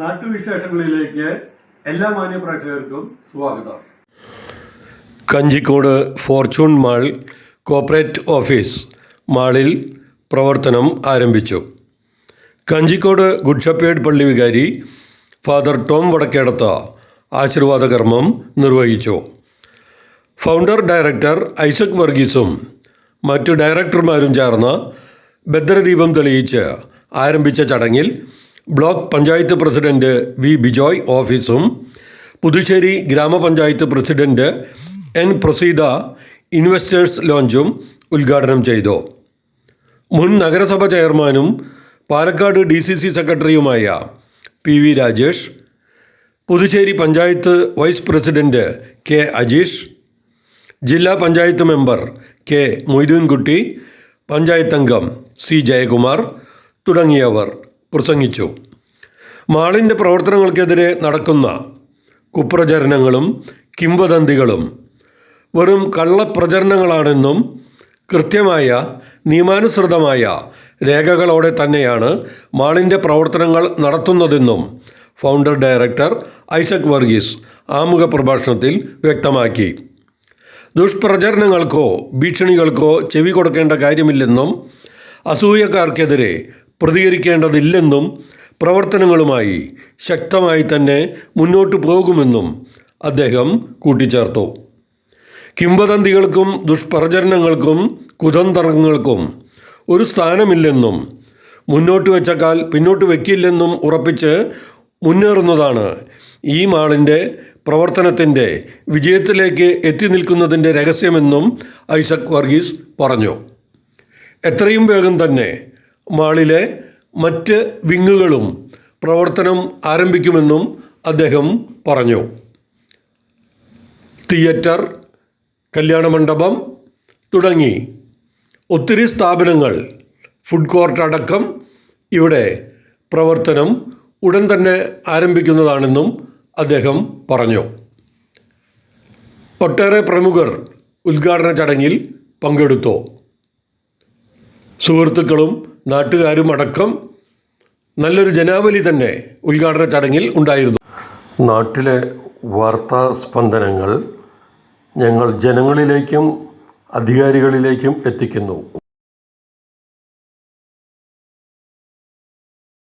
നാട്ടുവിശേഷങ്ങളിലേക്ക് എല്ലാ മാന്യപ്രേക്ഷകർക്കും സ്വാഗതം. Kanjikode Fortune mall corporate office മാളിൽ പ്രവർത്തനം ആരംഭിച്ചു. കഞ്ചിക്കോട് ഗുഡ് ഷപ്പേഡ് പള്ളി വികാരി ഫാദർ ടോം വടക്കേടത്ത ആശീർവാദ കർമ്മം നിർവഹിച്ചു. ഫൗണ്ടർ ഡയറക്ടർ ഐസക് വർഗീസും മറ്റു ഡയറക്ടർമാരും ചേർന്ന് ഭദ്രദീപം തെളിയിച്ച് ആരംഭിച്ച ചടങ്ങിൽ block panchayat president V. Bijoy ഓഫീസും പുതുശ്ശേരി ഗ്രാമപഞ്ചായത്ത് പ്രസിഡന്റ് എൻ. പ്രസീദ ഇൻവെസ്റ്റേഴ്സ് ലോഞ്ചും ഉദ്ഘാടനം ചെയ്തു. മുൻ നഗരസഭ ചെയർമാനും പാലക്കാട് ഡി സി സി സെക്രട്ടറിയുമായ P. V. Rajesh Puthussery panchayat vice president K. Ajeesh ജില്ലാ പഞ്ചായത്ത് മെമ്പർ കെ. മൊയ്തീൻകുട്ടി പഞ്ചായത്തംഗം സി. ജയകുമാർ തുടങ്ങിയവർ. പ്രസംഗിച്ചു. മാളിന്റെ പ്രവർത്തനങ്ങൾക്കെതിരെ നടക്കുന്ന കുപ്രചരണങ്ങളും കിംവദന്തികളും വെറും കള്ളപ്രചരണങ്ങളാണെന്നും കൃത്യമായ നിയമാനുസൃതമായ രേഖകളോടെ തന്നെയാണ് മാളിന്റെ പ്രവർത്തനങ്ങൾ നടത്തുന്നതെന്നും ഫൗണ്ടർ ഡയറക്ടർ ഐസക് വർഗീസ് ആമുഖ പ്രഭാഷണത്തിൽ വ്യക്തമാക്കി. ദുഷ്പ്രചരണങ്ങൾക്കോ ഭീഷണികൾക്കോ ചെവി കൊടുക്കേണ്ട കാര്യമില്ലെന്നും അസൂയക്കാർക്കെതിരെ പ്രതികരിക്കേണ്ടതില്ലെന്നും പ്രവർത്തനങ്ങളുമായി ശക്തമായി തന്നെ മുന്നോട്ടു പോകുമെന്നും അദ്ദേഹം കൂട്ടിച്ചേർത്തു. കിംവദന്തികൾക്കും ദുഷ്പ്രചരണങ്ങൾക്കും കുതന്ത്രങ്ങൾക്കും ഒരു സ്ഥാനമില്ലെന്നും മുന്നോട്ട് വെച്ച കാൽ പിന്നോട്ട് വയ്ക്കില്ലെന്നും ഉറപ്പിച്ച് മുന്നേറുന്നതാണ് ഈ മാളിന്റെ പ്രവർത്തനത്തിന്റെ വിജയത്തിലേക്ക് എത്തി നിൽക്കുന്നതിന്റെ രഹസ്യമെന്നും ഐസക് വർഗീസ് പറഞ്ഞു. എത്രയും വേഗം തന്നെ മാളിലെ മറ്റ് വിങ്ങുകളും പ്രവർത്തനം ആരംഭിക്കുമെന്നും അദ്ദേഹം പറഞ്ഞു. തിയേറ്റർ കല്യാണ മണ്ഡപം തുടങ്ങി. ഒത്തിരി സ്ഥാപനങ്ങൾ ഫുഡ് കോർട്ട് അടക്കം ഇവിടെ പ്രവർത്തനം ഉടൻ തന്നെ ആരംഭിക്കുന്നതാണെന്നും അദ്ദേഹം പറഞ്ഞു. ഒട്ടേറെ പ്രമുഖർ ഉദ്ഘാടന ചടങ്ങിൽ പങ്കെടുത്തു. സുഹൃത്തുക്കളും നാട്ടുകാരും അടക്കം നല്ലൊരു ജനാവലി തന്നെ ഉദ്ഘാടന ചടങ്ങിൽ ഉണ്ടായിരുന്നു. നാട്ടിലെ വാർത്താ സ്പന്ദനങ്ങൾ ഞങ്ങൾ ജനങ്ങളിലേക്കും അധികാരികളിലേക്കും എത്തിക്കുന്നു.